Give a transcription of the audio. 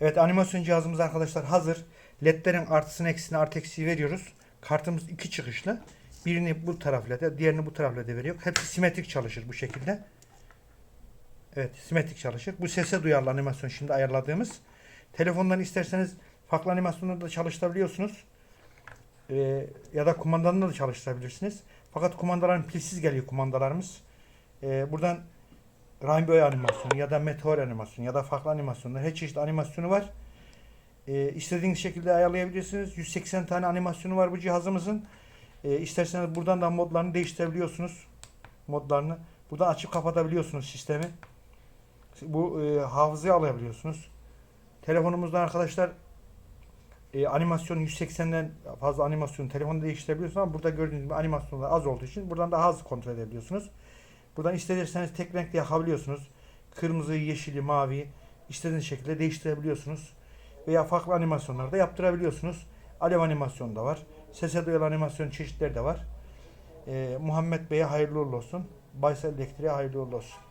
Evet animasyon cihazımız arkadaşlar hazır. LED'lerin artısını eksisini artı eksiği veriyoruz. Kartımız iki çıkışlı. Birini bu tarafla da diğerini bu tarafla da veriyor. Hepsi simetrik çalışır bu şekilde. Evet simetrik çalışır. Bu sese duyarlı animasyon şimdi ayarladığımız. Telefondan isterseniz farklı animasyonları da çalıştırabiliyorsunuz. Ee, ya da kumandanla da çalıştırabilirsiniz. Fakat kumandaların pilsiz geliyor kumandalarımız. Ee, buradan Rainbow animasyonu ya da meteor animasyonu ya da farklı animasyonlar her çeşit animasyonu var. Ee, istediğiniz şekilde ayarlayabilirsiniz. 180 tane animasyonu var bu cihazımızın. Ee, isterseniz buradan da modlarını değiştirebiliyorsunuz. Modlarını. Buradan açıp kapatabiliyorsunuz sistemi. Bu e, hafızayı alabiliyorsunuz. Telefonumuzdan arkadaşlar e, animasyon 180'den fazla animasyonu telefonda değiştirebiliyorsunuz ama burada gördüğünüz gibi animasyonlar az olduğu için buradan daha hızlı kontrol edebiliyorsunuz. Buradan isterseniz tek renkli yakabiliyorsunuz. Kırmızı, yeşili, mavi istediğiniz şekilde değiştirebiliyorsunuz. Veya farklı animasyonlar da yaptırabiliyorsunuz. Alev animasyonu da var. Sese dayalı animasyon çeşitleri de var. Ee, Muhammed Bey'e hayırlı uğurlu olsun. Baysal Elektriğe hayırlı uğurlu olsun.